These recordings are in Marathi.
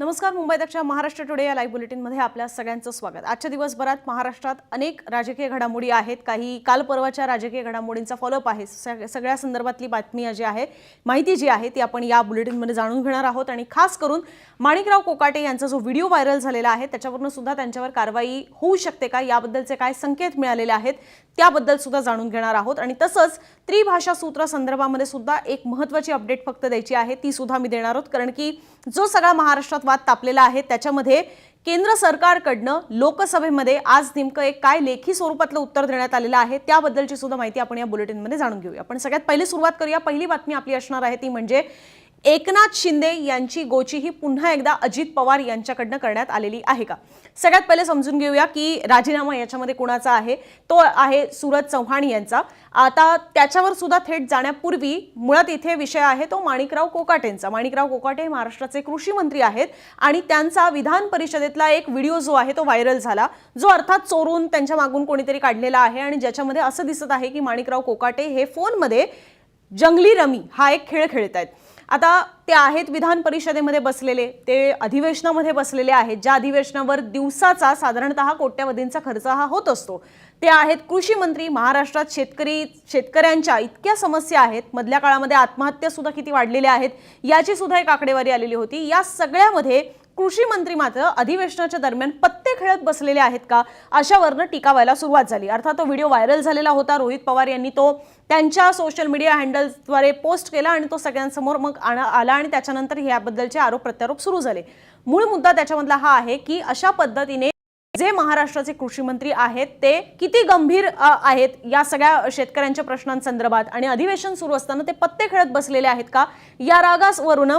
नमस्कार मुंबई दक्षिण महाराष्ट्र टुडे या लाईव्ह बुलेटिनमध्ये आपल्या सगळ्यांचं स्वागत. आजच्या दिवसभरात महाराष्ट्रात अनेक राजकीय घडामोडी आहेत. काही काल परवाच्या राजकीय घडामोडींचा फॉलोअप आहे. सगळ्या संदर्भातली बातमी जी आहे माहिती जी आहे ती आपण या बुलेटिनमध्ये जाणून घेणार आहोत. आणि खास करून माणिकराव कोकाटे यांचा जो व्हिडिओ व्हायरल झालेला आहे त्याच्यावरून सुद्धा त्यांच्यावर कारवाई होऊ शकते का? याबद्दलचे काय संकेत मिळालेले आहेत त्याबद्दल सुद्धा जाणून घेणार आहोत. आणि तसंच त्रिभाषा सूत्र संदर्भामध्ये सुद्धा एक महत्त्वाची अपडेट फक्त द्यायची आहे ती सुद्धा मी देणार आहोत. कारण की जो सगळा महाराष्ट्रात वाद तापलेला आहे. त्याच्यामध्ये केंद्र सरकारकडनं लोकसभेमध्ये आज नेमकं एक काय लेखी स्वरूपातलं उत्तर देण्यात आलेलं आहे. त्याबद्दलची सुद्धा माहिती आपण या बुलेटिनमध्ये जाणून घेऊया. आपण सगळ्यात पहिली सुरुवात करूया. पहिली बातमी आपली असणार आहे ती म्हणजे एकनाथ शिंदे यांची गोची ही पुन्हा एकदा अजित पवार यांच्याकडनं करण्यात आलेली आहे का? सगळ्यात पहिले समजून घेऊया की राजीनामा याच्यामध्ये कुणाचा आहे? तो आहे सूरज चव्हाण यांचा. आता त्याच्यावर सुद्धा थेट जाण्यापूर्वी मुळात इथे विषय आहे तो माणिकराव कोकाटेंचा. माणिकराव कोकाटे हे महाराष्ट्राचे कृषी मंत्री आहेत आणि त्यांचा विधान परिषदेतला एक व्हिडिओ जो आहे तो व्हायरल झाला. जो अर्थात चोरून त्यांच्या मागून कोणीतरी काढलेला आहे आणि ज्याच्यामध्ये असं दिसत आहे की माणिकराव कोकाटे हे फोनमध्ये जंगली रमी हा एक खेळ खेळत आहेत आता ते आहेत विधान परिषदेमध्ये बसलेले ते अधिवेशनामध्ये बसलेले आहेत ज्या अधिवेशनावर दिवसाचा साधारणतः कोट्यवधींचा खर्च हा होत असतो. ते आहेत कृषी मंत्री महाराष्ट्रात शेतकरी शेतकऱ्यांच्या इतक्या समस्या आहेत मधल्या काळामध्ये आत्महत्या सुद्धा किती वाढलेल्या आहेत याची सुद्धा एक आकडेवारी आलेली होती. या सगळ्यामध्ये कृषी मंत्री मात्र अधिवेशनाच्या दरम्यान पत्ते खेळत बसलेले आहेत का अशावरनं टीका व्हायला सुरुवात झाली. अर्थात तो व्हिडिओ व्हायरल झालेला होता. रोहित पवार यांनी तो त्यांच्या सोशल मीडिया हँडल्सद्वारे पोस्ट केला आणि तो सगळ्यांसमोर मग आण- आला आणि त्याच्यानंतर याबद्दलचे आरोप प्रत्यारोप सुरू झाले. मूळ मुद्दा त्याच्यामधला हा आहे की अशा पद्धतीने जे महाराष्ट्राचे कृषी मंत्री आहेत ते किती गंभीर आहेत या सगळ्या शेतकऱ्यांच्या प्रश्नांसंदर्भात आणि अधिवेशन सुरू असताना ते पत्ते खेळत बसलेले आहेत का या रागासवरून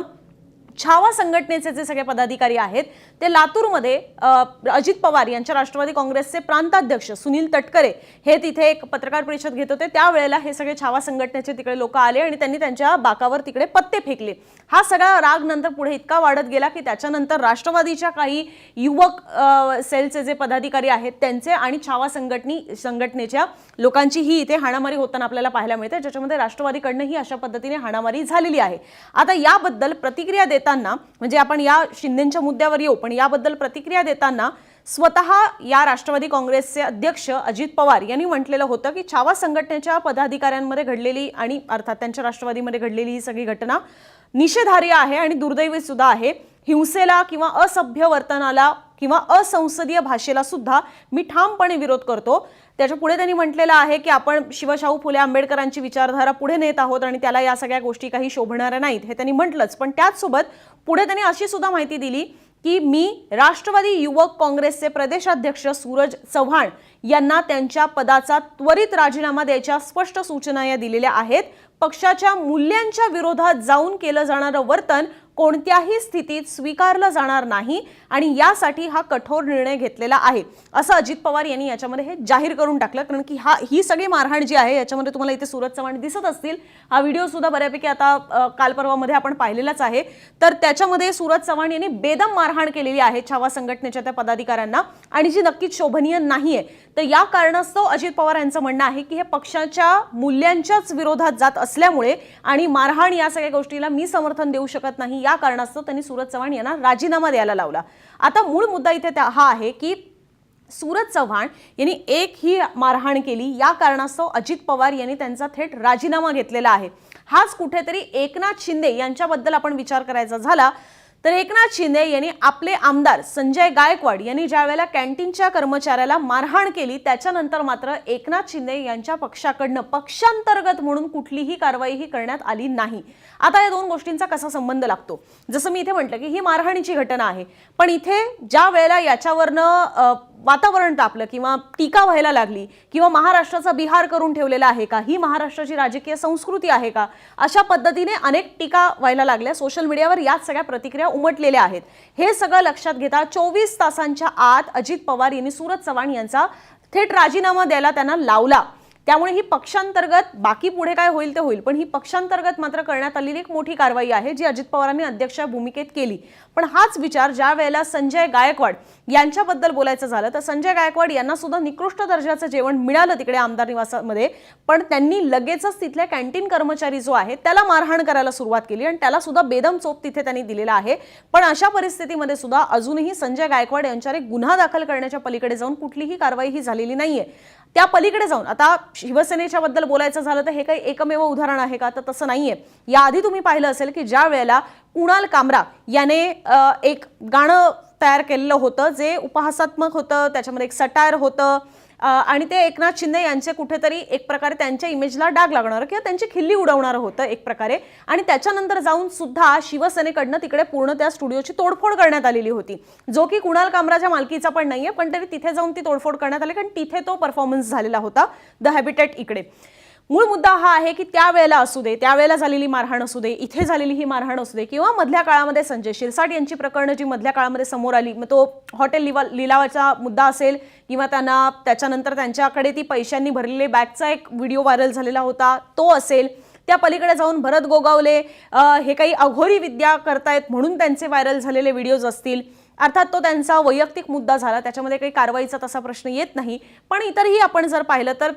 छावा संघटनेचे जे सगळे पदाधिकारी आहेत ते लातूरमध्ये अजित पवार यांच्या राष्ट्रवादी काँग्रेसचे प्रांताध्यक्ष सुनील तटकरे हे तिथे एक पत्रकार परिषद घेत होते. त्यावेळेला हे सगळे छावा संघटनेचे तिकडे लोक आले आणि त्यांनी त्यांच्या बाकावर तिकडे पत्ते फेकले. हा सगळा राग नंतर पुढे इतका वाढत गेला की त्याच्यानंतर राष्ट्रवादीच्या काही युवक सेलचे जे पदाधिकारी आहेत त्यांचे आणि छावा संघटनी संघटनेच्या लोकांची ही इथे हाणामारी होताना आपल्याला पाहायला मिळते. ज्याच्यामध्ये राष्ट्रवादीकडनंही अशा पद्धतीने हाणामारी झालेली आहे. आता याबद्दल प्रतिक्रिया देताना म्हणजे आपण या शिंदेच्या मुद्द्यावर येऊ पण याबद्दल प्रतिक्रिया देताना स्वतः या राष्ट्रवादी काँग्रेसचे अध्यक्ष अजित पवार यांनी म्हटलेलं होतं की छावा संघटनेच्या पदाधिकाऱ्यांमध्ये घडलेली आणि अर्थात त्यांच्या राष्ट्रवादीमध्ये घडलेली ही सगळी घटना निषेधार्ह आहे आणि दुर्दैवी सुद्धा आहे. हिंसेला किंवा असभ्य वर्तनाला किंवा असंसदीय भाषेला सुद्धा मी ठामपणे विरोध करतो. त्याच्या पुढे त्यांनी म्हटलेलं आहे की आपण शिवशाहू फुले आंबेडकरांची विचारधारा पुढे नेत आहोत आणि त्याला या सगळ्या गोष्टी काही शोभणाऱ्या नाहीत हे त्यांनी म्हटलंच. पण त्याचसोबत पुढे त्यांनी अशी सुद्धा माहिती दिली की मी राष्ट्रवादी युवक काँग्रेसचे प्रदेशाध्यक्ष सूरज चव्हाण यांना त्यांच्या पदाचा त्वरित राजीनामा द्यायच्या स्पष्ट सूचना या दिलेल्या आहेत. पक्षाच्या मूल्यांच्या विरोधात जाऊन केलं जाणारं वर्तन कोणत्याही स्थितीत स्वीकारलं जाणार नाही आणि यासाठी हा कठोर निर्णय घेतलेला आहे. असं अजित पवार यांनी याच्यामध्ये हे जाहीर करून टाकलं. कारण की हा ही सगळी मारहाण जी आहे याच्यामध्ये तुम्हाला इथे सूरज चव्हाण दिसत असतील. हा व्हिडिओ सुद्धा बऱ्यापैकी आता अ, काल परवामध्ये आपण पाहिलेलाच आहे. तर त्याच्यामध्ये सुरत चव्हाण यांनी बेदम मारहाण केलेली आहे छावा संघटनेच्या त्या पदाधिकाऱ्यांना आणि जी नक्कीच शोभनीय नाही आहे तर या कारणास्तव अजित पवार यांचं म्हणणं आहे की हे पक्षाच्या मूल्यांच्याच विरोधात जात असल्यामुळे आणि मारहाण या सगळ्या गोष्टीला मी समर्थन देऊ शकत नाही या कारणास्तव त्यांनी सूरज चव्हाण यांना राजीनामा द्यायला लावला. आता मूळ मुद्दा इथे त्या- हा आहे की सूरज चव्हाण यांनी एक ही मारहाण केली. या कारणास्तव अजित पवार यांनी त्यांचा थेट राजीनामा घेतलेला आहे. हाच कुठेतरी एकनाथ शिंदे यांच्याबद्दल आपण विचार करायचा झाला. तर एकनाथ शिंदे यांनी आपले आमदार संजय गायकवाड यांनी ज्यावेळेला कॅन्टीनच्या कर्मचाऱ्याला मारहाण केली त्याच्यानंतर मात्र एकनाथ शिंदे यांच्या पक्षाकडनं पक्षांतर्गत म्हणून कुठलीही कारवाई ही करण्यात आली नाही. आता या दोन गोष्टींचा कसा संबंध लागतो? जसं मी इथे म्हटलं की ही मारहाणीची घटना आहे. पण इथे ज्या वेळेला याच्यावरनं वातावरण तापलं किंवा टीका व्हायला लागली किंवा महाराष्ट्राचा बिहार करून ठेवलेला आहे का? ही महाराष्ट्राची राजकीय संस्कृती आहे का? अशा पद्धतीने अनेक टीका व्हायला लागल्या. सोशल मीडियावर याच सगळ्या प्रतिक्रिया उमटलेल्या आहेत. हे सगळं लक्षात घेता चोवीस तासांच्या आत अजित पवार यांनी सूरज चव्हाण यांचा थेट राजीनामा द्यायला त्यांना लावला. त्यामुळे ही पक्षांतर्गत बाकी पुढे काय होईल ते होईल पण ही पक्षांतर्गत मात्र करण्यात आलेली एक मोठी कारवाई आहे जी अजित पवारांनी अध्यक्ष भूमिकेत केली. पण हाच विचार ज्या वेळेला संजय गायकवाड यांच्याबद्दल बोलायचं झालं तर संजय गायकवाड यांना सुद्धा निकृष्ट दर्जाचं जेवण मिळालं तिकडे आमदार निवासामध्ये. पण त्यांनी लगेचच तिथल्या कॅन्टीन कर्मचारी जो आहे त्याला मारहाण करायला सुरुवात केली आणि त्याला सुद्धा बेदम चोप तिथे त्यांनी दिलेला आहे. पण अशा परिस्थितीमध्ये सुद्धा अजूनही संजय गायकवाड यांच्यावर एक गुन्हा दाखल करण्याच्या पलीकडे जाऊन कुठलीही कारवाई ही झालेली नाहीये. त्या पलीकडे जाऊन आता शिवसेनेच्या बद्दल बोलायचं झालं तर हे काही एकमेव उदाहरण आहे का? तर तसं नाहीये. याआधी तुम्ही पाहिलं असेल की ज्या वेळेला कुणाल कामरा याने एक गाणं तयार केलेलं होतं जे उपहासात्मक होतं त्याच्यामध्ये एक सटायर होतं आणि ते एकनाथ शिंदे यांचे कुठेतरी एक प्रकारे त्यांच्या इमेजला डाग लागणार किंवा त्यांची खिल्ली उडवणारं होतं एक प्रकारे. आणि त्याच्यानंतर जाऊन सुद्धा शिवसेनेकडनं तिकडे पूर्ण त्या स्टुडिओची तोडफोड करण्यात आलेली होती. जो की कुणाल कामराच्या मालकीचा पण नाहीये पण तरी तिथे जाऊन ती तोडफोड करण्यात आली कारण तिथे तो परफॉर्मन्स झालेला होता. द हॅबिटेट इकडे. मूळ मुद्दा हा आहे की त्यावेळेला असू दे त्यावेळेला झालेली मारहाण असू दे इथे झालेली ही मारहाण असू दे किंवा मधल्या काळामध्ये संजय शिरसाट यांची प्रकरणं जी मधल्या काळामध्ये समोर आली मग तो हॉटेल लिवा लिलावाचा मुद्दा असेल किंवा त्यांना त्याच्यानंतर त्यांच्याकडे ती पैशांनी भरलेले बॅगचा एक व्हिडिओ व्हायरल झालेला होता तो असेल. त्या पलीकडे जाऊन भरत गोगावले हे काही अघोरी विद्या करतायत म्हणून त्यांचे व्हायरल झालेले व्हिडिओज असतील. अर्थात तो त्यांचा वैयक्तिक मुद्दा झाला त्याच्यामध्ये काही कारवाईचा तसा प्रश्न येत नाही. पण इतरही आपण जर पाहिलं तर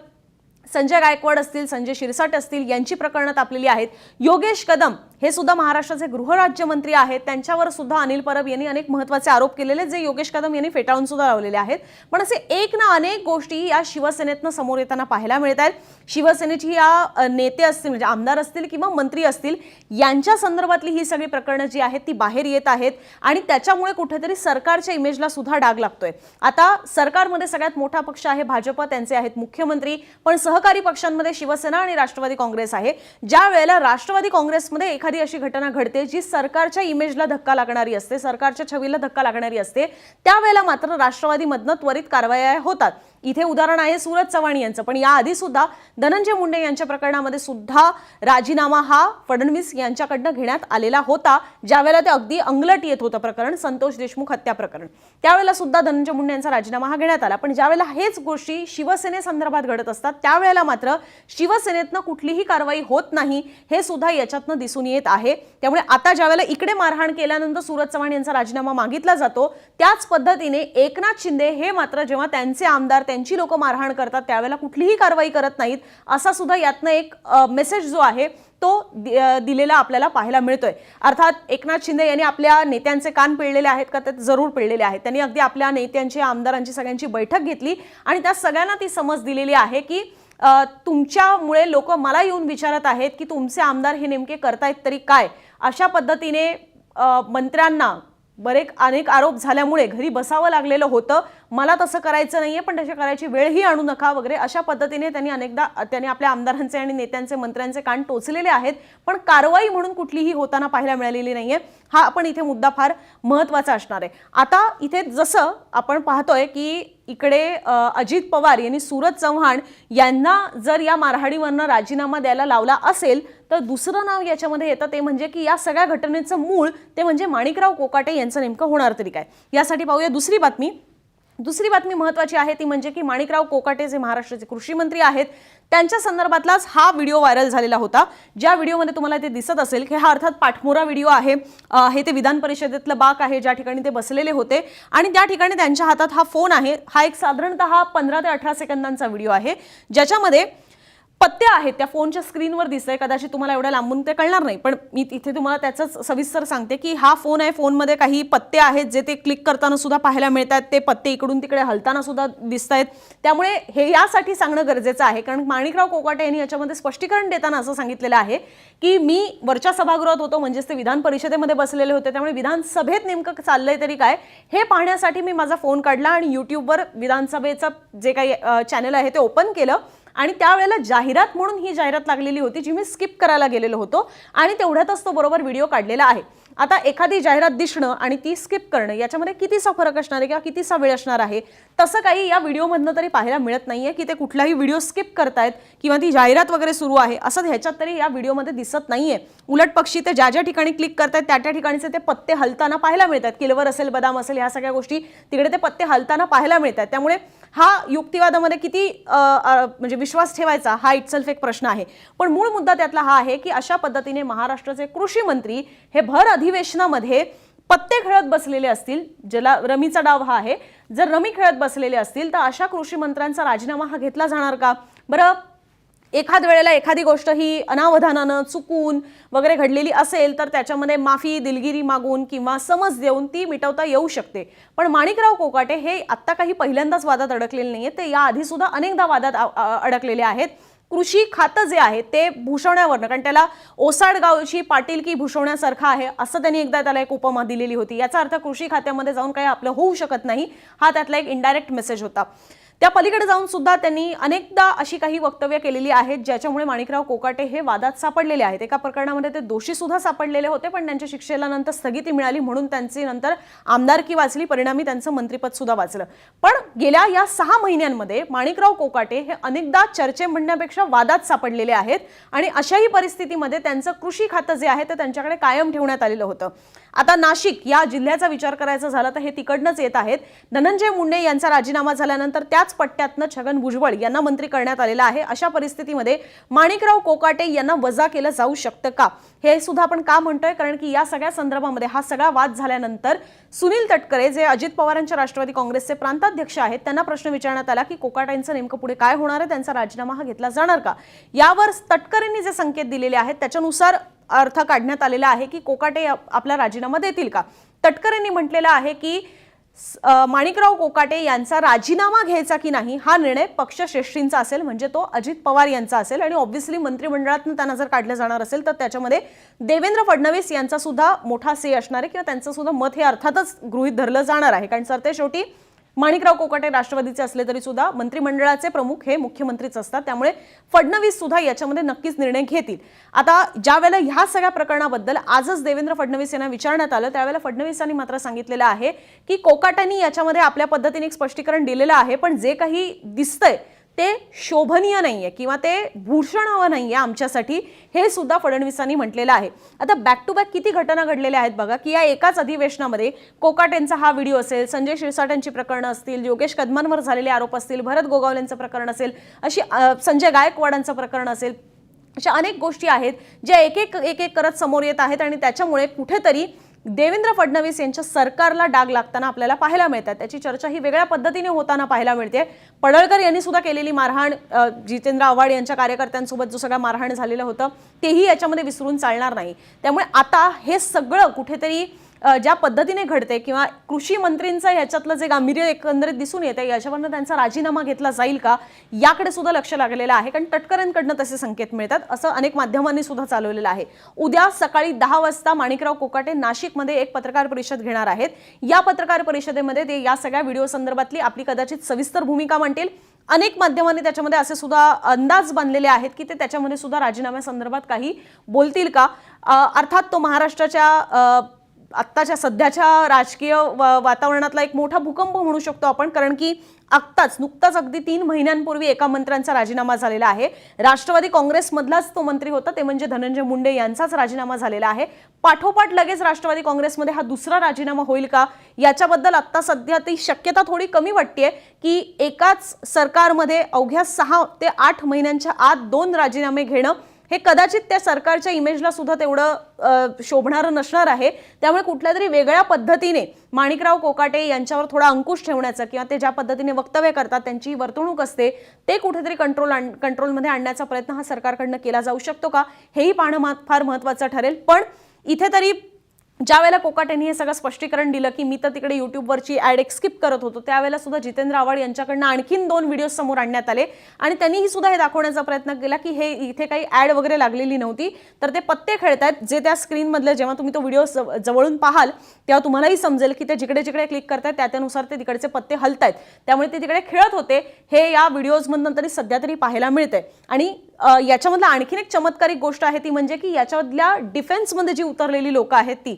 संजय गायकवाड असतील संजय शिरसाट असतील यांची प्रकरणं तापलेली आहेत. योगेश कदम हे सुद्धा महाराष्ट्राचे गृहराज्यमंत्री आहेत. त्यांच्यावर सुद्धा अनिल परब यांनी अनेक महत्त्वाचे आरोप केलेले आहेत, जे योगेश कदम यांनी फेटाळून सुद्धा लावलेले आहेत. पण असे एक ना अनेक गोष्टी या शिवसेनेतनं समोर येताना पाहायला मिळत आहेत. शिवसेनेची या नेते असतील म्हणजे आमदार असतील किंवा मंत्री असतील यांच्या संदर्भातली ही सगळी प्रकरणं जी आहेत ती बाहेर येत आहेत. आणि त्याच्यामुळे कुठेतरी सरकारच्या इमेजला सुद्धा डाग लागतोय. आता सरकारमध्ये सगळ्यात मोठा पक्ष आहे भाजप त्यांचे आहेत मुख्यमंत्री. पण सहकारी पक्षांमध्ये शिवसेना आणि राष्ट्रवादी काँग्रेस आहे. ज्या वेळेला राष्ट्रवादी काँग्रेसमध्ये एखादी अशी घटना घडते जी सरकारच्या इमेजला धक्का लागणारी असते सरकारच्या छवीला धक्का लागणारी असते त्यावेळेला मात्र राष्ट्रवादीमधनं त्वरित कारवाया होतात. इथे उदाहरण आहे सूरज चव्हाण यांचं. पण याआधी सुद्धा धनंजय मुंडे यांच्या प्रकरणामध्ये सुद्धा राजीनामा हा फडणवीस यांच्याकडनं घेण्यात आलेला होता. ज्यावेळेला ते अगदी अंगलट येत होतं प्रकरण संतोष देशमुख हत्या प्रकरण. त्यावेळेला सुद्धा धनंजय मुंडे यांचा राजीनामा हा घेण्यात आला. पण ज्यावेळेला हेच गोष्टी शिवसेनेसंदर्भात घडत असतात त्यावेळेला मात्र शिवसेनेतनं कुठलीही कारवाई होत नाही हे सुद्धा याच्यातनं दिसून येत आहे. त्यामुळे आता ज्यावेळेला इकडे मारहाण केल्यानंतर सूरज चव्हाण यांचा राजीनामा मागितला जातो त्याच पद्धतीने एकनाथ शिंदे हे मात्र जेव्हा त्यांचे आमदार त्यांची लोक मारहाण करतात त्यावेळेला कुठलीही कारवाई करत नाहीत असा सुद्धा यातनं एक मेसेज जो आहे तो दि- दिलेला आपल्याला पाहायला मिळतोय. अर्थात एकनाथ शिंदे यांनी आपल्या नेत्यांचे कान पिळलेले आहेत का ते जरूर पिळलेले आहेत. त्यांनी अगदी आपल्या नेत्यांची आमदारांची सगळ्यांची बैठक घेतली आणि त्या सगळ्यांना ती समज दिलेली आहे की तुमच्यामुळे लोक मला येऊन विचारत आहेत की तुमचे आमदार हे नेमके करतायत तरी काय? अशा पद्धतीने मंत्र्यांना बरेक अनेक आरोप झाल्यामुळे घरी बसावं लागलेलं होतं. मला तसं करायचं नाहीये पण तशी करायची वेळही आणू नका वगैरे अशा पद्धतीने त्यांनी अनेकदा त्यांनी आपल्या आमदारांचे आणि नेत्यांचे मंत्र्यांचे कान टोचलेले आहेत पण कारवाई म्हणून कुठलीही होताना पाहायला मिळालेली नाहीये. हा आपण इथे मुद्दा फार महत्त्वाचा असणार आहे. आता इथे जसं आपण पाहतोय की इकडे अजित पवार यांनी सूरज चव्हाण यांना जर या मारहाडीवरनं राजीनामा द्यायला लावला असेल तर दुसरं नाव याच्यामध्ये येतं ते म्हणजे की या सगळ्या घटनेचं मूळ ते म्हणजे माणिकराव कोकाटे यांचं नेमकं होणार तरी काय? यासाठी पाहूया दुसरी बातमी. दुसरी बातमी महत्वाची आहे ती म्हणजे की माणिकराव कोकाटे जे महाराष्ट्राचे कृषी मंत्री आहेत त्यांच्या संदर्भातलाच हा व्हिडिओ व्हायरल झालेला होता. ज्या व्हिडिओमध्ये तुम्हाला ते दिसत असेल की हा अर्थात पाठमोरा व्हिडिओ आहे. हे ते विधान परिषदेतलं बाक आहे ज्या ठिकाणी ते बसलेले होते. आणि त्या ठिकाणी त्यांच्या हातात हा फोन आहे. हा एक साधारणतः पंधरा ते अठरा सेकंदांचा व्हिडिओ आहे ज्याच्यामध्ये पत्ते आहेत त्या फोनच्या स्क्रीनवर दिसतंय. कदाचित तुम्हाला एवढ्या लांबून ते कळणार नाही. पण मी तिथे तुम्हाला त्याचंच सविस्तर सांगते की हा फोन आहे. फोनमध्ये काही पत्ते आहेत जे ते क्लिक करताना सुद्धा पाहायला मिळतात ते पत्ते इकडून तिकडे हलताना सुद्धा दिसत आहेत त्यामुळे हे यासाठी सांगणं गरजेचं आहे. कारण माणिकराव कोकाटे यांनी याच्यामध्ये स्पष्टीकरण देताना असं सांगितलेलं आहे की मी वरच्या सभागृहात होतो म्हणजेच ते विधान परिषदेमध्ये बसलेले होते. त्यामुळे विधानसभेत नेमकं चाललंय तरी काय हे पाहण्यासाठी मी माझा फोन काढला आणि युट्यूबवर विधानसभेचं जे काही चॅनल आहे ते ओपन केलं. आणि त्यावेळेला जाहिरात म्हणून ही जाहिरात लागलेली होती जी मी स्किप करायला गेलेलो होतो. आणि तेवढ्यातच तो बरोबर व्हिडिओ काढलेला आहे. आता एखादी जाहिरात दिसणं आणि ती स्किप करणं याच्यामध्ये कितीसा फरक असणार आहे किंवा कितीसा वेळ असणार आहे? तसं काही या व्हिडिओमधनं तरी पाहायला मिळत नाही आहे की ते कुठलाही व्हिडिओ स्किप करतायत किंवा ती जाहिरात वगैरे सुरू आहे असं ह्याच्यात तरी या व्हिडिओमध्ये दिसत नाही आहे उलट पक्षी ते ज्या ज्या ठिकाणी क्लिक करतायत त्या त्या ठिकाणीचे ते पत्ते हलताना पाहायला मिळतात. किलवर असेल बदाम असेल ह्या सगळ्या गोष्टी तिकडे ते पत्ते हलताना पाहायला मिळतात. त्यामुळे हा युक्तिवादामध्ये किती म्हणजे विश्वास ठेवायचा हा इटसेल्फ एक प्रश्न आहे. पण मूळ मुद्दा त्यातला हा आहे की अशा पद्धतीने महाराष्ट्राचे कृषी मंत्री हे भर अधिवेशनामध्ये पत्ते खेळत बसलेले असतील ज्याला रमीचा डाव हा आहे. जर रमी खेळत बसलेले असतील तर अशा कृषी मंत्र्यांचा राजीनामा हा घेतला जाणार का? बरं एखाद वेळेला एखादी गोष्ट ही अनावधानानं चुकून वगैरे घडलेली असेल तर त्याच्यामध्ये माफी दिलगिरी मागून किंवा समज देऊन ती मिटवता येऊ शकते. पण माणिकराव कोकाटे हे आत्ता काही पहिल्यांदाच वादात अडकलेले नाहीये. ते याआधीसुद्धा अनेकदा वादात अडकलेले आहेत. कृषी खातं जे आहे ते भूषवण्यावरनं कारण त्याला ओसाडगावची पाटीलकी भूषवण्यासारखं आहे असं त्यांनी एकदा त्याला एक उपमा दिलेली होती. याचा अर्थ कृषी खात्यामध्ये जाऊन काही आपलं होऊ शकत नाही हा त्यातला एक इनडायरेक्ट मेसेज होता. त्या पलीकडे जाऊन सुद्धा त्यांनी अनेकदा अशी काही वक्तव्य केलेली आहेत ज्याच्यामुळे माणिकराव कोकाटे हे वादात सापडलेले आहेत. एका प्रकरणामध्ये ते दोषी सुद्धा सापडलेले होते पण त्यांच्या शिक्षेला नंतर स्थगिती मिळाली म्हणून त्यांची नंतर आमदारकी वाचली परिणामी त्यांचं मंत्रिपद सुद्धा वाचलं. पण गेल्या या सहा महिन्यांमध्ये माणिकराव कोकाटे हे अनेकदा चर्चे म्हणण्यापेक्षा वादात सापडलेले आहेत आणि अशाही परिस्थितीमध्ये त्यांचं कृषी खातं जे आहे ते त्यांच्याकडे कायम ठेवण्यात आलेलं होतं. आता नाशिक या जिल्ह्याचा विचार करायचा झाला तर हे तिकडनंच येत आहेत. धनंजय मुंडे यांचा राजीनामा झाल्यानंतर त्याच पट्ट्यातनं छगन भुजबळ यांना मंत्री करण्यात आलेला आहे. अशा परिस्थितीमध्ये माणिकराव कोकाटे यांना वजा केलं जाऊ शकतं का? हे सुद्धा आपण का म्हणतोय? कारण की या सगळ्या संदर्भामध्ये हा सगळा वाद झाल्यानंतर सुनील तटकरे जे अजित पवारांच्या राष्ट्रवादी काँग्रेसचे प्रांताध्यक्ष आहेत त्यांना प्रश्न विचारण्यात आला की कोकाटेंचं नेमकं पुढे काय होणार आहे? त्यांचा राजीनामा हा घेतला जाणार का? यावर तटकरेंनी जे संकेत दिलेले आहेत त्याच्यानुसार अर्थ काढण्यात आलेला आहे की कोकाटे आपला राजीनामा देतील का? तटकरेंनी म्हटलेलं आहे की माणिकराव कोकाटे यांचा राजीनामा घ्यायचा की नाही हा निर्णय पक्षश्रेष्ठींचा असेल म्हणजे तो अजित पवार यांचा असेल आणि ऑब्व्हियसली मंत्रिमंडळातून त्यांना जर काढलं जाणार असेल तर त्याच्यामध्ये देवेंद्र फडणवीस यांचा सुद्धा मोठा से असणार आहे किंवा त्यांचं सुद्धा मत हे अर्थातच गृहीत धरलं जाणार आहे. कारण सरते शेवटी माणिकराव कोकाटे राष्ट्रवादीचे असले तरी सुद्धा मंत्रिमंडळाचे प्रमुख हे मुख्यमंत्रीच असतात. त्यामुळे फडणवीस सुद्धा याच्यामध्ये नक्कीच निर्णय घेतील. आता ज्या वेळेला ह्या सगळ्या प्रकरणाबद्दल आजच देवेंद्र फडणवीस यांना विचारण्यात आलं त्यावेळेला फडणवीसांनी मात्र सांगितलेलं आहे की कोकाटांनी याच्यामध्ये आपल्या पद्धतीने एक स्पष्टीकरण दिलेलं आहे पण जे काही दिसतंय ते शोभनीय नाही आहे किंवा ते भूषणावं आहे आमच्यासाठी हे सुद्धा फडणवीसांनी म्हटलेलं आहे. आता बॅक टू बॅक किती घटना घडलेल्या आहेत बघा की या एकाच अधिवेशनामध्ये कोकाटेंचा हा व्हिडिओ असेल संजय शिरसाटांची प्रकरणं असतील योगेश कदमांवर झालेले आरोप असतील भरत गोगावलेंचं प्रकरण असेल अशी संजय गायकवाडांचं प्रकरण असेल अशा अनेक गोष्टी आहेत ज्या एक एक एक एक करत समोर येत आहेत आणि त्याच्यामुळे कुठेतरी देवेंद्र फडणवीस यांच्या सरकारला डाग लागताना आपल्याला पाहायला मिळतात. त्याची चर्चा ही वेगळ्या पद्धतीने होताना पाहायला मिळते. पडळकर यांनी सुद्धा केलेली मारहाण जितेंद्र आव्हाड यांच्या कार्यकर्त्यांसोबत जो सगळा मारहाण झालेलं होतं तेही याच्यामध्ये विसरून चालणार नाही. त्यामुळे आता हे सगळं कुठेतरी ज्या पद्धतीने घडते किंवा कृषी मंत्रींचं ह्याच्यातलं जे गांभीर्य एकंदरीत दिसून येते याच्यावरनं त्यांचा राजीनामा घेतला जाईल का? याकडे सुद्धा लक्ष लागलेलं आहे. कारण तटकऱ्यांकडनं तसे संकेत मिळतात. असं अनेक माध्यमांनी सुद्धा चालवलेलं आहे. उद्या सकाळी दहा वाजता माणिकराव कोकाटे नाशिकमध्ये एक पत्रकार परिषद घेणार आहेत. या पत्रकार परिषदेमध्ये ते या सगळ्या व्हिडिओ संदर्भातली आपली कदाचित सविस्तर भूमिका मांडतील. अनेक माध्यमांनी त्याच्यामध्ये असे सुद्धा अंदाज बांधलेले आहेत की ते त्याच्यामध्ये सुद्धा राजीनाम्यासंदर्भात काही बोलतील का? अर्थात तो महाराष्ट्राच्या आत्ताच्या सध्याच्या राजकीय वा- वातावरणातला एक मोठा भूकंप म्हणू शकतो आपण कारण की आत्ताच नुकताच अगदी तीन महिन्यांपूर्वी एका मंत्र्यांचा राजीनामा झालेला आहे. राष्ट्रवादी काँग्रेसमधलाच तो मंत्री होता ते म्हणजे धनंजय मुंडे यांचाच राजीनामा झालेला आहे. पाठोपाठ लगेच राष्ट्रवादी काँग्रेसमध्ये हा दुसरा राजीनामा होईल का? याच्याबद्दल आत्ता सध्या ती शक्यता थोडी कमी वाटते की एकाच सरकारमध्ये अवघ्या सहा ते आठ महिन्यांच्या आत दोन राजीनामे घेणं हे कदाचित त्या सरकारच्या इमेजला सुद्धा तेवढं शोभणारं नसणार आहे. त्यामुळे कुठल्या तरी वेगळ्या पद्धतीने माणिकराव कोकाटे यांच्यावर थोडा अंकुश ठेवण्याचं किंवा ते ज्या पद्धतीने वक्तव्य करतात त्यांची वर्तणूक असते ते कुठेतरी कंट्रोल आण कंट्रोलमध्ये आणण्याचा प्रयत्न हा सरकारकडनं केला जाऊ शकतो का? हेही पाहणं फार महत्त्वाचं ठरेल. पण इथे तरी ज्या वेळेला कोकाटेंनी हे सगळं स्पष्टीकरण दिलं की मी तर तिकडे युट्यूबवरची ॲड एक स्किप करत होतो त्यावेळेला सुद्धा जितेंद्र आव्हाड यांच्याकडनं आणखीन दोन व्हिडिओ समोर आणण्यात आले. आणि त्यांनीही सुद्धा हे दाखवण्याचा प्रयत्न केला की हे इथे काही ॲड वगैरे लागलेली नव्हती. तर ते पत्ते खेळतायत जे त्या स्क्रीनमधले जेव्हा तुम्ही तो व्हिडिओ जवळून पाहाल तेव्हा तुम्हालाही समजेल की ते जिकडे जिकडे क्लिक करतायत त्या त्यानुसार ते तिकडचे पत्ते हलतायत. त्यामुळे ते तिकडे खेळत होते. हे या व्हिडिओजमधनं तरी सध्या तरी पाहायला मिळतंय. आणि याच्यामधलं आणखीन एक चमत्कारिक गोष्ट आहे ती म्हणजे की याच्यामधल्या डिफेन्समध्ये जी उतरलेली लोकं आहेत ती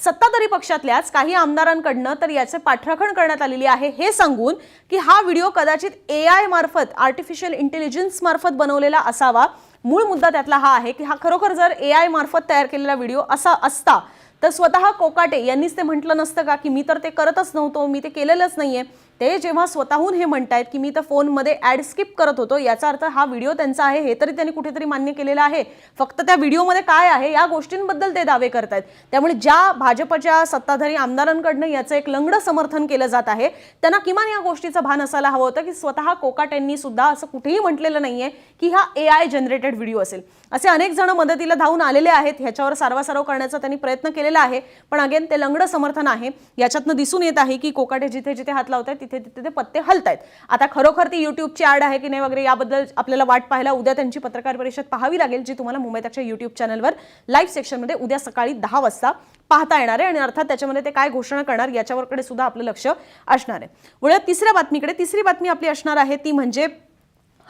सत्ताधारी पक्षातल्याच काही आमदारांकडनं तर याचे पाठराखण करण्यात आलेली आहे हे सांगून की हा व्हिडिओ कदाचित ए आय मार्फत आर्टिफिशियल इंटेलिजन्स मार्फत बनवलेला असावा. मूळ मुद्दा त्यातला हा आहे की हा खरोखर जर ए आय मार्फत तयार केलेला व्हिडिओ असा असता तर स्वतः कोकाटे यांनीच ते म्हटलं नसतं का की मी तर ते करतच नव्हतो मी ते केलेलंच नाहीये. ते जेव्हा स्वतःहून हे म्हणतायत की मी तर फोनमध्ये ॲड स्किप करत होतो याचा अर्थ हा व्हिडिओ त्यांचा आहे हे तरी त्यांनी कुठेतरी मान्य केलेलं आहे. फक्त त्या व्हिडिओमध्ये काय आहे या गोष्टींबद्दल ते दावे करतायत. त्यामुळे ज्या भाजपच्या सत्ताधारी आमदारांकडनं याचं एक लंगडं समर्थन केलं जात आहे त्यांना किमान या गोष्टीचं भान असायला हवं होतं की स्वतः कोकाटेंनी सुद्धा असं कुठेही म्हटलेलं नाहीये की हा ए आय जनरेटेड व्हिडिओ असेल. असे अनेक जण मदतीला धावून आलेले आहेत ह्याच्यावर सारवासारव करण्याचा त्यांनी प्रयत्न केलेला आहे पण अगेन ते लंगडं समर्थन आहे. याच्यातनं दिसून येत आहे की कोकाटे जिथे जिथे हात लावत आहेत तिथे तिथे ते पत्ते हलतायत. आता खरोखर ती युट्यूबची ॲड आहे की नाही वगैरे याबद्दल आपल्याला वाट पाहायला उद्या त्यांची पत्रकार परिषद पाहावी लागेल जी तुम्हाला मुंबईतच्या युट्यूब चॅनलवर लाईव्ह सेक्शनमध्ये उद्या सकाळी दहा वाजता पाहता येणार आहे. आणि अर्थात त्याच्यामध्ये ते काय घोषणा करणार याच्यावरकडे सुद्धा आपलं लक्ष असणार आहे. वळूया तिसऱ्या बातमीकडे तिसरी बातमी आपली असणार आहे ती म्हणजे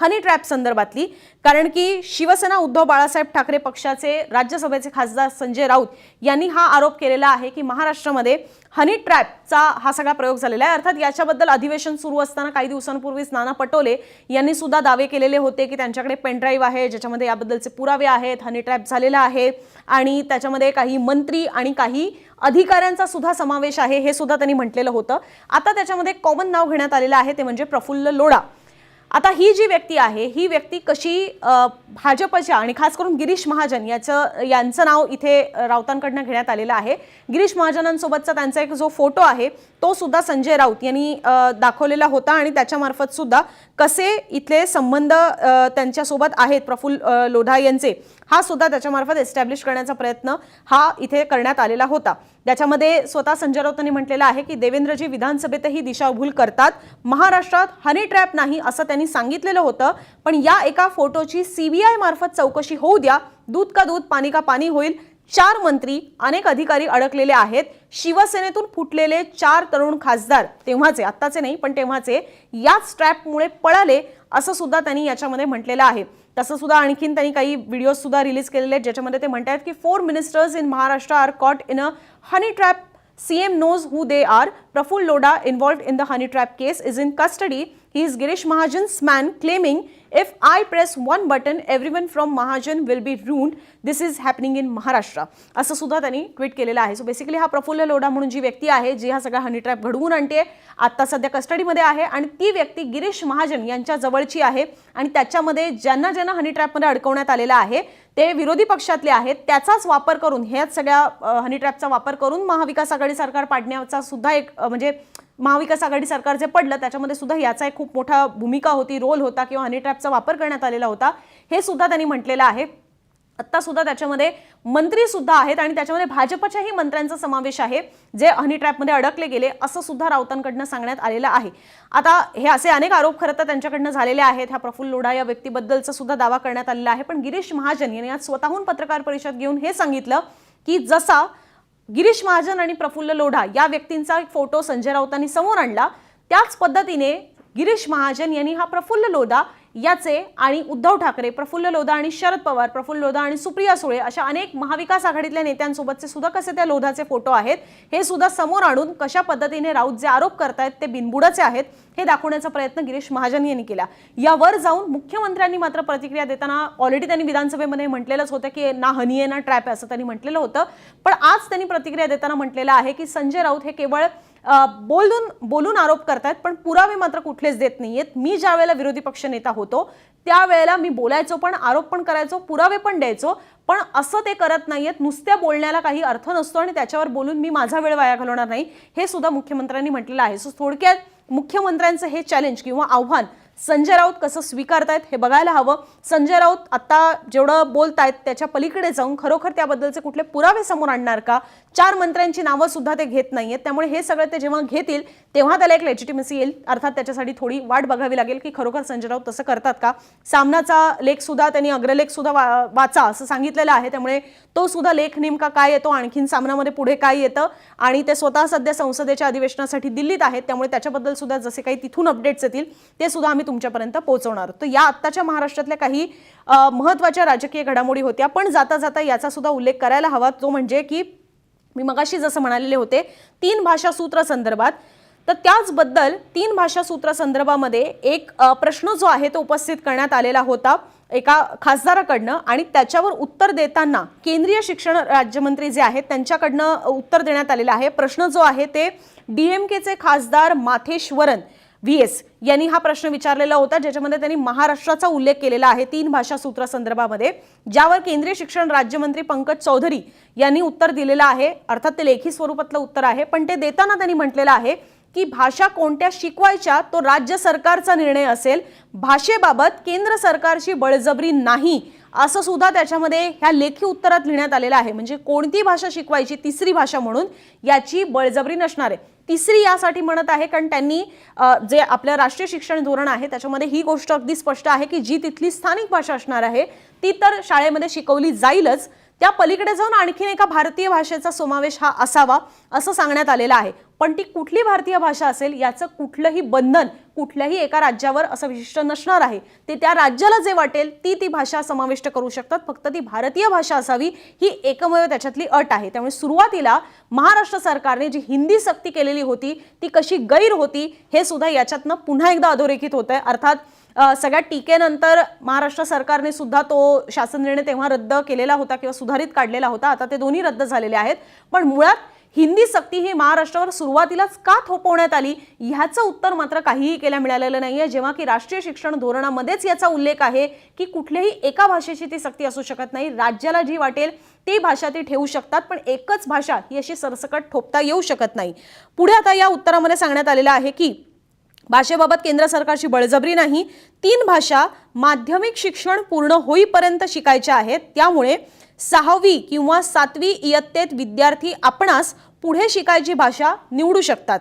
हनी ट्रॅप संदर्भातली. कारण की शिवसेना उद्धव बाळासाहेब ठाकरे पक्षाचे राज्यसभेचे खासदार संजय राऊत यांनी हा आरोप केलेला आहे की महाराष्ट्रामध्ये हनी ट्रॅपचा हा सगळा प्रयोग झालेला आहे. अर्थात याच्याबद्दल अधिवेशन सुरू असताना काही दिवसांपूर्वीच नाना पटोले यांनी सुद्धा दावे केलेले होते की त्यांच्याकडे पेनड्राईव्ह आहे ज्याच्यामध्ये याबद्दलचे पुरावे आहेत हनी ट्रॅप झालेला आहे आणि त्याच्यामध्ये काही मंत्री आणि काही अधिकाऱ्यांचा सुद्धा समावेश आहे हे सुद्धा त्यांनी म्हटलेलं होतं. आता त्याच्यामध्ये कॉमन नाव घेण्यात आलेलं आहे ते म्हणजे प्रफुल्ल लोढा. आता ही जी व्यक्ती आहे ही व्यक्ती कशी भाजपच्या आणि खास करून गिरीश महाजन याचं यांचं नाव इथे राऊतांकडनं घेण्यात आलेलं आहे. गिरीश महाजनांसोबतचा त्यांचा एक जो फोटो आहे तो सुद्धा संजय राऊत यांनी दाखवलेला होता आणि त्याच्यामार्फत सुद्धा कसे इथले संबंध त्यांच्यासोबत आहेत प्रफुल्ल लोढा यांचे हा सुद्धा त्याच्यामार्फत एस्टॅब्लिश करण्याचा प्रयत्न हा इथे करण्यात आलेला होता. त्याच्यामध्ये स्वतः संजय राऊतांनी म्हटलेलं आहे की देवेंद्रजी विधानसभेतही दिशाभूल करतात. महाराष्ट्रात हनी ट्रॅप नाही असं त्यांनी सांगितलेलं होतं. पण या एका फोटोची सीबीआय मार्फत चौकशी होऊ द्या. दूध का दूध पाणी का पाणी होईल? चार मंत्री अनेक अधिकारी अडकलेले आहेत. शिवसेनेतून फुटलेले चार तरुण खासदार तेव्हाचे आत्ताचे नाही पण तेव्हाचे याच ट्रॅपमुळे पळाले असं सुद्धा त्यांनी याच्यामध्ये म्हटलेलं आहे. तसं सुद्धा आणखीन त्यांनी काही व्हिडिओज सुद्धा रिलीज केलेले आहेत ज्याच्यामध्ये ते म्हणतात की four ministers in Maharashtra are caught in a honey trap CM knows who they are Praful Loda involved in the honey trap case is in custody He is Girish Mahajan's man, claiming if I press one button, everyone from Mahajan will be ruined. This is happening in Maharashtra. असं सुद्धा त्यांनी ट्विट केलेलं आहे सो बेसिकली हा प्रफुल्ल लोढा म्हणून जी व्यक्ती आहे जी हा सगळा हनी ट्रॅप घडवून आणते आत्ता सध्या कस्टडीमध्ये आहे आणि ती व्यक्ती गिरीश महाजन यांच्या जवळची आहे आणि त्याच्यामध्ये ज्यांना ज्यांना हनी ट्रॅपमध्ये अडकवण्यात आलेलं आहे ते विरोधी पक्षातले आहेत त्याचाच वापर करून ह्याच सगळ्या हनी ट्रॅपचा वापर करून महाविकास आघाडी सरकार पाडण्याचा सुद्धा एक म्हणजे महाविकास आघाडी सरकार जे पडलं त्याच्यामध्ये सुद्धा याचा एक खूप मोठा भूमिका होती रोल होता किंवा हनी ट्रॅपचा वापर करण्यात आलेला होता. हे सुद्धा त्यांनी म्हटलेलं आहे. आत्ता सुद्धा त्याच्यामध्ये मंत्री सुद्धा आहेत आणि त्याच्यामध्ये भाजपच्याही मंत्र्यांचा समावेश आहे जे हनी ट्रॅपमध्ये अडकले गेले असं सुद्धा राऊतांकडनं सांगण्यात आलेलं आहे. आता हे असे अनेक आरोप खरं तर त्यांच्याकडनं झालेले आहेत. ह्या प्रफुल्ल लोढा या व्यक्तीबद्दलचा सुद्धा दावा करण्यात आलेला आहे. पण गिरीश महाजन यांनी आज स्वतःहून पत्रकार परिषद घेऊन हे सांगितलं की जसा गिरीश महाजन आणि प्रफुल्ल लोढा या व्यक्तींचा एक फोटो संजय राऊतांनी समोर आणला. त्याच पद्धतीने गिरीश महाजन यांनी हा प्रफुल्ल लोधा याचे आणि उद्धव ठाकरे प्रफुल्ल लोधा आणि शरद पवार प्रफुल्ल लोधा आणि सुप्रिया सुळे अशा अनेक महाविकास आघाडीतल्या नेत्यांसोबतचे सुद्धा कसे त्या लोधाचे फोटो आहेत हे सुद्धा समोर आणून कशा पद्धतीने राऊत जे आरोप करतायत ते बिनबुडाचे आहेत हे दाखवण्याचा प्रयत्न गिरीश महाजन यांनी केला. यावर जाऊन मुख्यमंत्र्यांनी मात्र प्रतिक्रिया देताना ऑलरेडी त्यांनी विधानसभेमध्ये म्हटलेलंच होतं की ना हनी आहे ना ट्रॅप आहे असं त्यांनी म्हटलेलं होतं. पण आज त्यांनी प्रतिक्रिया देताना म्हटलेलं आहे की संजय राऊत हे केवळ बोलून बोलून आरोप करतायत पण पुरावे मात्र कुठलेच देत नाहीयेत. मी ज्या वेळेला विरोधी पक्ष नेता होतो त्यावेळेला मी बोलायचो पण आरोप पण करायचो पुरावे पण द्यायचो पण असं ते करत नाहीयेत. नुसत्या बोलण्याला काही अर्थ नसतो आणि त्याच्यावर बोलून मी माझा वेळ वाया घालवणार नाही. हे सुद्धा मुख्यमंत्र्यांनी म्हटलेलं आहे. सो थोडक्यात मुख्यमंत्र्यांचं हे चॅलेंज किंवा आव्हान संजय राऊत कसं स्वीकारतायत हे बघायला हवं. संजय राऊत आता जेवढं बोलतायत त्याच्या पलीकडे जाऊन खरोखर त्याबद्दलचे कुठले पुरावे समोर आणणार का? चार मंत्र्यांची नावं सुद्धा ते घेत नाहीयेत. त्यामुळे हे सगळं ते जेव्हा घेतील तेव्हा त्याला एक लेजिटिमसी येईल. अर्थात त्याच्यासाठी थोडी वाट बघावी लागेल की खरोखर संजय राऊत तसं करतात का? सामनाचा लेख सुद्धा त्यांनी अग्रलेख सुद्धा वा- वाचा असं सांगितलेलं आहे. त्यामुळे तो सुद्धा लेख नेमका काय येतो? आणखीन सामनामध्ये पुढे काय येतं? आणि ते स्वतः सध्या संसदेच्या अधिवेशनासाठी दिल्लीत आहेत. त्यामुळे त्याच्याबद्दल सुद्धा जसे काही तिथून अपडेट्स येतील ते सुद्धा आम्ही तुमच्यापर्यंत पोहोचवणार. तर या आत्ताच्या महाराष्ट्रातल्या काही महत्त्वाच्या राजकीय घडामोडी होत्या पण जाता जाता याचा सुद्धा उल्लेख करायला हवा तो म्हणजे की मी मगाशी जसं म्हणालेले होते तीन भाषा सूत्र संदर्भात. तर त्याचबद्दल तीन भाषा सूत्र संदर्भामध्ये एक प्रश्न जो आहे तो उपस्थित करण्यात आलेला होता एका खासदाराकडनं आणि त्याच्यावर उत्तर देताना केंद्रीय शिक्षण राज्यमंत्री जे आहेत त्यांच्याकडनं उत्तर देण्यात आलेलं आहे. प्रश्न जो आहे ते डी एम केचे खासदार माथेश्वरन व्ही एस यांनी हा प्रश्न विचारलेला होता ज्याच्यामध्ये त्यांनी महाराष्ट्राचा उल्लेख केलेला आहे तीन भाषा सूत्र संदर्भामध्ये ज्यावर केंद्रीय शिक्षण राज्यमंत्री पंकज चौधरी यांनी उत्तर दिलेलं आहे. अर्थात ते लेखी स्वरूपातलं उत्तर आहे पण ते देताना त्यांनी म्हटलेलं आहे की भाषा कोणत्या शिकवायच्या तो राज्य सरकारचा निर्णय असेल. भाषेबाबत केंद्र सरकारची बळजबरी नाही असं सुद्धा त्याच्यामध्ये ह्या लेखी उत्तरात लिहिण्यात आलेलं आहे. म्हणजे कोणती भाषा शिकवायची तिसरी भाषा म्हणून याची बळजबरी नसणार आहे. तिसरी यासाठी म्हणत आहे कारण त्यांनी जे आपलं राष्ट्रीय शिक्षण धोरण आहे त्याच्यामध्ये ही गोष्ट अगदी स्पष्ट आहे की जी तिथली स्थानिक भाषा असणार आहे ती तर शाळेमध्ये शिकवली जाईलच. त्या पलीकडे जाऊन आणखीन एका भारतीय भाषेचा समावेश हा असावा असं सांगण्यात आलेलं आहे. पण ती कुठली भारतीय भाषा असेल याचं कुठलंही बंधन कुठल्याही एका राज्यावर असं विशिष्ट नसणार आहे. ते त्या राज्याला जे वाटेल ती ती भाषा समाविष्ट करू शकतात. फक्त ती भारतीय भाषा असावी ही एकमेव त्याच्यातली अट आहे. त्यामुळे सुरुवातीला महाराष्ट्र सरकारने जी हिंदी सक्ती केलेली होती ती कशी गैर होती हे सुद्धा याच्यातनं पुन्हा एकदा अधोरेखित होत आहे अर्थात सगळ्या टीकेनंतर महाराष्ट्र सरकारने सुद्धा तो शासन निर्णय तेव्हा रद्द केलेला होता किंवा सुधारित काढलेला होता. आता ते दोन्ही रद्द झालेले आहेत. पण मुळात हिंदी सक्ती ही महाराष्ट्रावर सुरुवातीलाच का थोपवण्यात आली? ह्याचं उत्तर मात्र काहीही केल्या मिळालेलं नाहीये. जेव्हा की राष्ट्रीय शिक्षण धोरणामध्येच याचा उल्लेख आहे की कुठल्याही एका भाषेची ती सक्ती असू शकत नाही. राज्याला जी वाटेल ती भाषा ती ठेवू शकतात पण एकच भाषा ही अशी सरसकट ठोपता येऊ शकत नाही. पुढे आता या उत्तरामध्ये सांगण्यात आलेलं आहे की भाषेबाबत केंद्र सरकारची बळजबरी नाही. तीन भाषा माध्यमिक शिक्षण पूर्ण होईपर्यंत शिकायच्या आहेत. त्यामुळे सहावी किंवा सातवी इयत्तेत विद्यार्थी आपणास पुढे शिकायची भाषा निवडू शकतात.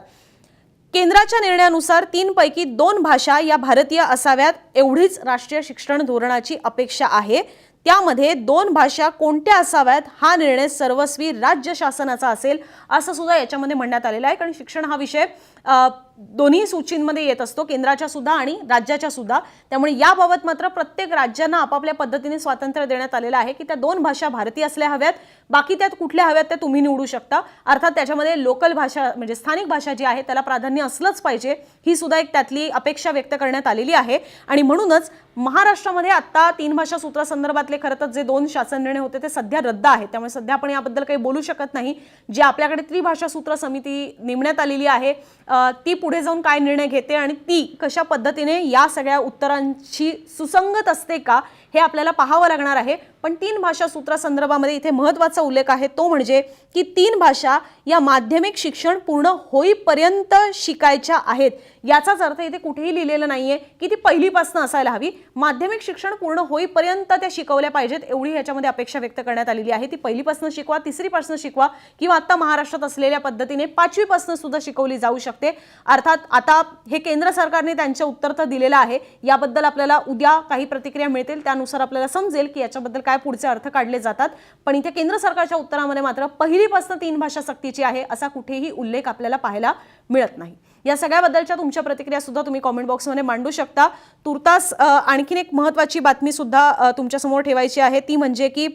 केंद्राच्या निर्णयानुसार तीनपैकी दोन भाषा या भारतीय असाव्यात. एवढीच राष्ट्रीय शिक्षण धोरणाची अपेक्षा आहे. त्यामध्ये दोन भाषा कोणत्या असाव्यात हा निर्णय सर्वस्वी राज्य शासनाचा असेल असं सुद्धा याच्यामध्ये म्हणण्यात आलेलं आहे. कारण शिक्षण हा विषय दोन्ही सूचींमध्ये येत असतो केंद्राच्या सुद्धा आणि राज्याच्या सुद्धा. त्यामुळे याबाबत मात्र प्रत्येक राज्यांना आपापल्या पद्धतीने स्वातंत्र्य देण्यात आलेलं आहे की त्या दोन भाषा भारतीय असल्या हव्यात बाकी त्यात कुठल्या हव्यात त्या तुम्ही निवडू शकता. अर्थात त्याच्यामध्ये लोकल भाषा म्हणजे स्थानिक भाषा जी आहे त्याला प्राधान्य असलंच पाहिजे ही सुद्धा एक त्यातली अपेक्षा व्यक्त करण्यात आलेली आहे. आणि म्हणूनच महाराष्ट्रामध्ये आत्ता तीन भाषा सूत्रासंदर्भातले खरं तर जे दोन शासन निर्णय होते ते सध्या रद्द आहेत त्यामुळे सध्या आपण याबद्दल काही बोलू शकत नाही. जे आपल्याकडे त्रिभाषा सूत्र समिती नेमण्यात आलेली आहे ती पुढे जाऊन काय निर्णय घेते आणि ती कशा पद्धतीने या सगळ्या उत्तरांशी सुसंगत असते का हे आपल्याला पाहावं लागणार आहे. पण तीन भाषा सूत्रासंदर्भामध्ये इथे महत्त्वाचा उल्लेख आहे. तो म्हणजे की तीन भाषा या माध्यमिक शिक्षण पूर्ण होईपर्यंत शिकायच्या आहेत. याचाच अर्थ इथे कुठेही लिहिलेलं नाही आहे की ती पहिलीपासून असायला हवी. माध्यमिक शिक्षण पूर्ण होईपर्यंत त्या शिकवल्या पाहिजेत एवढी ह्याच्यामध्ये अपेक्षा व्यक्त करण्यात आलेली आहे. ती पहिलीपासून शिकवा तिसरीपासून शिकवा किंवा आत्ता महाराष्ट्रात असलेल्या पद्धतीने पाचवीपासून सुद्धा शिकवली जाऊ शकते. अर्थात आता हे केंद्र सरकारने त्यांच्या उत्तर तर दिलेलं आहे. याबद्दल आपल्याला उद्या काही प्रतिक्रिया मिळतील. त्या त्यानुसार आपल्याला समजेल की याच्याबद्दल काय पुढचे अर्थ काढले जातात. पण इथे केंद्र सरकारच्या उत्तरामध्ये मात्र पहिलीपासून तीन भाषा सक्तीची आहे असा कुठेही उल्लेख आपल्याला पाहायला मिळत नाही. या सगळ्याबद्दलच्या तुमच्या प्रतिक्रिया सुद्धा तुम्ही कॉमेंट बॉक्समध्ये मांडू शकता. तुर्तास आणखीन एक महत्त्वाची बातमी सुद्धा तुमच्यासमोर ठेवायची आहे. ती म्हणजे की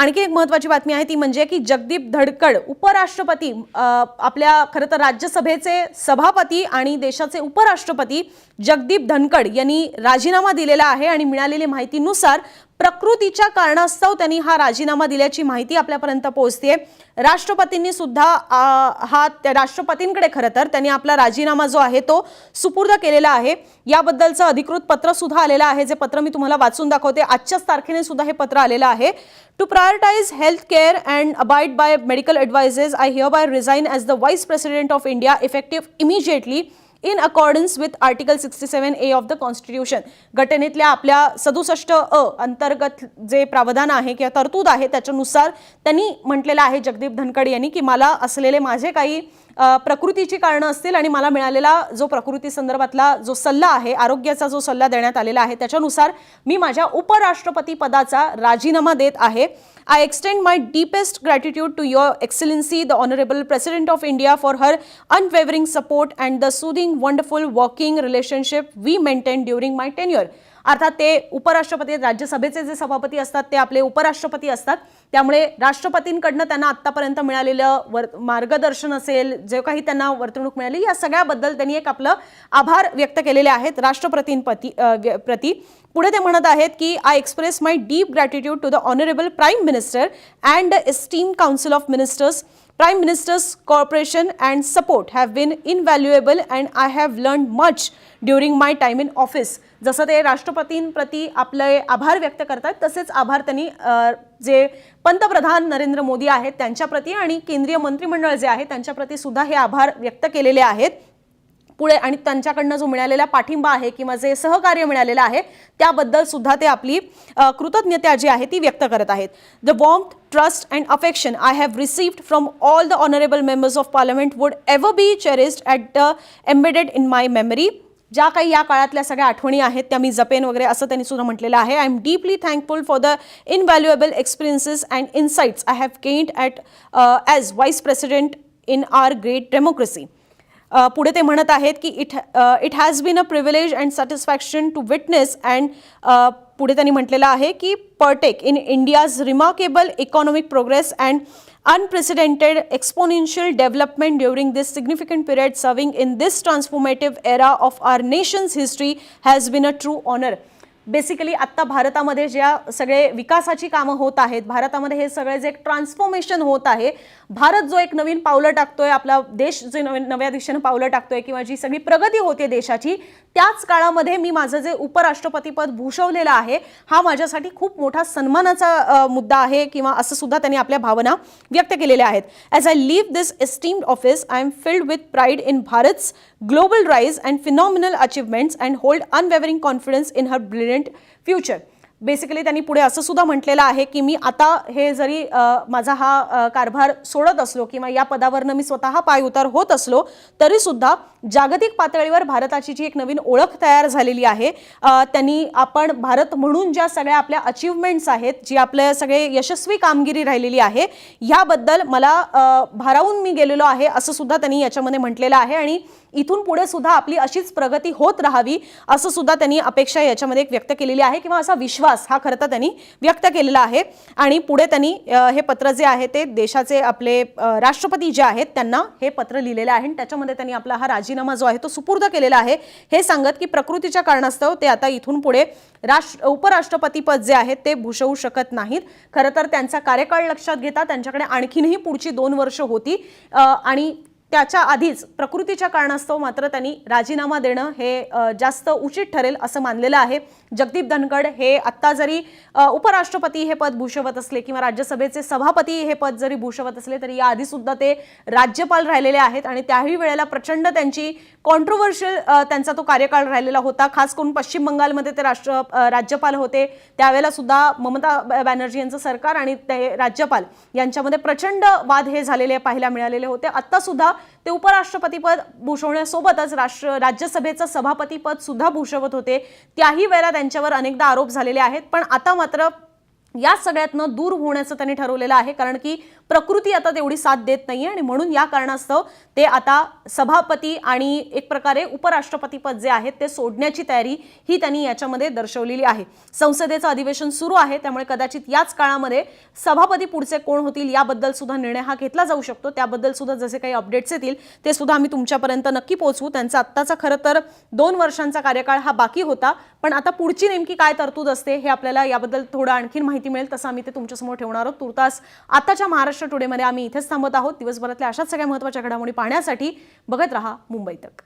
आणखी एक महत्वाची बातमी आहे ती म्हणजे की जगदीप धडकड उपराष्ट्रपती आपल्या खरं तर राज्यसभेचे सभापती आणि देशाचे उपराष्ट्रपती जगदीप धनकड यांनी राजीनामा दिलेला आहे आणि मिळालेली माहितीनुसार प्रकृतीच्या कारणास्तव त्यांनी हा राजीनामा दिल्याची माहिती आपल्यापर्यंत पोहोचते राष्ट्रपतींनी सुद्धा हा त्या राष्ट्रपतींकडे खरं तर त्यांनी आपला राजीनामा जो आहे तो सुपूर्द केलेला आहे. याबद्दलचं अधिकृत पत्र सुद्धा आलेलं आहे. जे पत्र मी तुम्हाला वाचून दाखवते आजच्याच तारखेने सुद्धा हे पत्र आलेलं आहे. To prioritise health care and abide by medical advices I hereby resign as the vice president of India effective immediately in accordance with article sixty seven A of the constitution घटनेतल्या आपल्या सदुसष्ट अ अंतर्गत जे प्रावधान आहे किंवा तरतूद आहे त्याच्यानुसार त्यांनी म्हटलेलं आहे जगदीप धनकड यांनी की मला असलेले माझे काही प्रकृतीची कारणं असतील आणि मला मिळालेला जो प्रकृती संदर्भातला जो सल्ला आहे आरोग्याचा जो सल्ला देण्यात आलेला आहे त्याच्यानुसार मी माझ्या उपराष्ट्रपती पदाचा राजीनामा देत आहे. I extend my deepest gratitude to your excellency the honourable president of India for her unwavering support and the soothing wonderful working relationship we maintain during my tenure अर्थात ते उपराष्ट्रपती राज्यसभेचे जे सभापती असतात ते आपले उपराष्ट्रपती असतात. त्यामुळे राष्ट्रपतींकडनं त्यांना आत्तापर्यंत मिळालेलं वर मार्गदर्शन असेल जे काही त्यांना वर्तणूक मिळाली या सगळ्याबद्दल त्यांनी एक आपलं आभार व्यक्त केलेले आहेत राष्ट्रपतींपती प्रती. पुढे ते म्हणत आहेत की I express my deep gratitude to the honourable prime minister and esteemed council of ministers Prime Minister's cooperation and support have been invaluable and I have learned much during my time in office. जसं ते राष्ट्रपतींप्रती आपले आभार व्यक्त करतात तसेच आभार त्यांनी जे पंतप्रधान नरेंद्र मोदी आहेत त्यांच्याप्रती आणि केंद्रीय मंत्रिमंडळ जे आहे त्यांच्याप्रती सुद्धा हे आभार व्यक्त केलेले आहेत. पुढे आणि त्यांच्याकडनं जो मिळालेला पाठिंबा आहे किंवा जे सहकार्य मिळालेलं आहे त्याबद्दल सुद्धा ते आपली कृतज्ञता जी आहे ती व्यक्त करत आहेत. The warmth trust and affection I have received from all the honourable members of parliament would ever be cherished at the embedded in my memory ज्या काही या काळातल्या सगळ्या आठवणी आहेत त्या मी जपेन वगैरे असं त्यांनी सुद्धा म्हटलेलं आहे. I am deeply thankful for the invaluable experiences and insights I have gained at as vice president in our great democracy पुढे ते म्हणत आहेत की it it has been a privilege and satisfaction to witness and पुढे त्यांनी म्हटलेलं आहे की partake in India's remarkable economic progress and unprecedented exponential development during this significant period serving in this transformative era of our nation's history has been a true honor basically आत्ता भारतामध्ये ज्या सगळे विकासाची कामं होत आहेत भारतामध्ये हे सगळे जे एक ट्रान्सफॉर्मेशन होत आहे भारत जो एक नवीन पावलं टाकतोय आपला देश जे नवीन नव्या दिशेनं पावलं टाकतोय किंवा जी सगळी प्रगती होते देशाची त्याच काळामध्ये मी माझं जे उपराष्ट्रपतीपद भूषवलेलं आहे हा माझ्यासाठी खूप मोठा सन्मानाचा मुद्दा आहे किंवा असं सुद्धा त्यांनी आपल्या भावना व्यक्त केलेल्या आहेत. As I leave this esteemed office I am filled with pride in Bharat global rise and phenomenal achievements and hold unwavering confidence in her brilliant future. Basically त्यांनी पुढे असं सुद्धा म्हटलेलं आहे की मी आता हे जरी माझा हा कारभार सोडत असलो किंवा या पदावरनं मी स्वतः पाय उतार होत असलो तरी सुद्धा जागतिक पातळीवर भारताची जी एक नवीन ओळख तयार झालेली आहे त्यांनी आपण भारत म्हणून ज्या सगळ्या आपल्या अचीवमेंट्स आहेत जी आपल्या सगळे यशस्वी कामगिरी राहिलेली आहे ह्याबद्दल मला भारावून मी गेलेलो आहे असं सुद्धा त्यांनी याच्यामध्ये म्हटलेलं आहे आणि इथून पुढे सुद्धा आपली अशीच प्रगती होत राहावी असं सुद्धा त्यांनी अपेक्षा याच्यामध्ये एक व्यक्त केलेली आहे किंवा असा विश्वास हा खरं तर त्यांनी व्यक्त केलेला आहे. आणि पुढे त्यांनी हे पत्र जे आहे ते देशाचे आपले राष्ट्रपती जे आहेत त्यांना हे पत्र लिहिलेलं आहे. आणि त्याच्यामध्ये त्यांनी आपला हा राजीनामा जो आहे तो सुपूर्द केलेला आहे. हे सांगत की प्रकृतीच्या कारणास्तव ते आता इथून पुढे राष्ट्र उपराष्ट्रपतीपद जे आहे ते भूषवू शकत नाहीत. खरं तर त्यांचा कार्यकाळ लक्षात घेता त्यांच्याकडे आणखीनही पुढची दोन वर्ष होती. आणि त्याच्या आधीच प्रकृतीच्या कारणास्तव मात्र त्यांनी राजीनामा देणं हे जास्त उचित ठरेल असं मानलेलं आहे. जगदीप धनखड हे आत्ता जरी उपराष्ट्रपती हे पद भूषवत असले किंवा राज्यसभेचे सभापती हे पद जरी भूषवत असले तरी याआधी सुद्धा ते राज्यपाल राहिलेले आहेत आणि त्याही वेळेला प्रचंड त्यांची कॉन्ट्रोवर्शियल त्यांचा तो कार्यकाळ राहिलेला होता. खास करून पश्चिम बंगालमध्ये ते राष्ट्र राज्यपाल होते. त्यावेळेला सुद्धा ममता बॅनर्जी यांचं सरकार आणि ते राज्यपाल यांच्यामध्ये प्रचंड वाद हे झालेले पाहायला मिळालेले होते. आत्ता सुद्धा ते उपराष्ट्रपतीपद भूषवण्यासोबतच राष्ट्र राज्यसभेचं सभापतीपद सुद्धा भूषवत होते. त्याही वेळेला त्यांच्यावर अनेकदा आरोप झालेले आहेत पण आता मात्र या सगळ्यातनं दूर होण्याचं त्यांनी ठरवलेलं आहे कारण की प्रकृती आता तेवढी साथ देत नाही आणि म्हणून या कारणास्तव ते आता सभापती आणि एक प्रकारे उपराष्ट्रपतीपद जे आहे ते सोडण्याची तयारी ही त्यांनी याच्यामध्ये दर्शवलेली आहे. संसदेचं अधिवेशन सुरू आहे त्यामुळे कदाचित याच काळामध्ये सभापती पुढचे कोण होतील याबद्दल सुद्धा निर्णय हा घेतला जाऊ शकतो. त्याबद्दल सुद्धा जसे काही अपडेट्स येतील ते सुद्धा आम्ही तुमच्यापर्यंत नक्की पोहोचवू. त्यांचा आत्ताचा खरं तर दोन वर्षांचा कार्यकाळ हा बाकी होता पण आता पुढची नेमकी काय तरतूद असते हे आपल्याला याबद्दल थोडं आणखीन माहिती मिळेल तसं आम्ही ते तुमच्यासमोर ठेवणार आहोत. तुर्तास आताच्या महाराष्ट्र महाराष्ट्र टुडेमध्ये आम्ही इथेच थांबत आहोत. दिवसभरातल्या अशाच सगळ्या महत्त्वाच्या घडामोडी पाहण्यासाठी बघत रहा मुंबई तक.